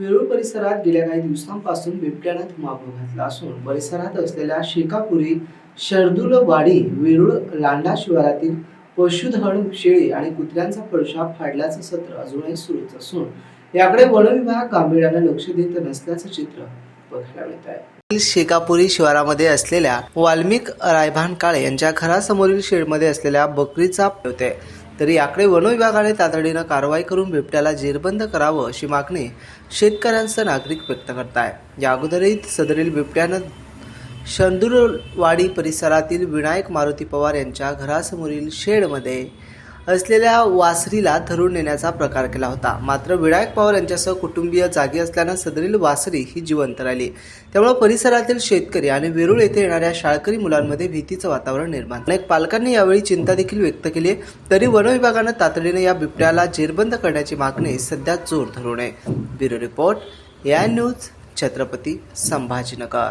वेरूळ परिसरात गेल्या काही दिवसांपासून बिबट्यानं धुमाकूळ घातला असून परिसरात असलेल्या शेकापुरी शर्दुलवाडी वेरूळ लांडा शिवारातील पशुधन शेळी आणि कुत्र्यांचा पडशा फाडल्याचं सत्र अजूनही सुरूच असून याकडे वनविभाग गांभीर्याने लक्ष देत नसल्याचं चित्र बघायला मिळत आहे. शेकापुरी शिवारामध्ये असलेल्या वाल्मिक रायभान काळे यांच्या घरासमोरील शेडमध्ये असलेल्या बकरीचा होते. तरी याकडे वनविभागाने तातडीनं कारवाई करून बिबट्याला जेरबंद करावं अशी मागणी शेतकऱ्यांसह नागरिक व्यक्त करत आहे या अगोदरही सदरील बिबट्यानं शंदुरवाडी परिसरातील विनायक मारुती पवार यांच्या घरासमोरील शेडमध्ये असलेल्या वासरीला धरून नेण्याचा प्रकार केला होता. मात्र विनायक पवार यांच्यासह कुटुंबीय जागी असल्यानं सदरील वासरी ही जिवंत राहिली. त्यामुळे परिसरातील शेतकरी आणि वेरूळ येथे येणाऱ्या शाळकरी मुलांमध्ये भीतीचं वातावरण निर्माण अनेक पालकांनी यावेळी चिंता देखील व्यक्त केली तरी वन विभागानं तातडीने या बिबट्याला जेरबंद करण्याची मागणी सध्या जोर धरून आहे. ब्युरो रिपोर्ट या न्यूज छत्रपती संभाजीनगर.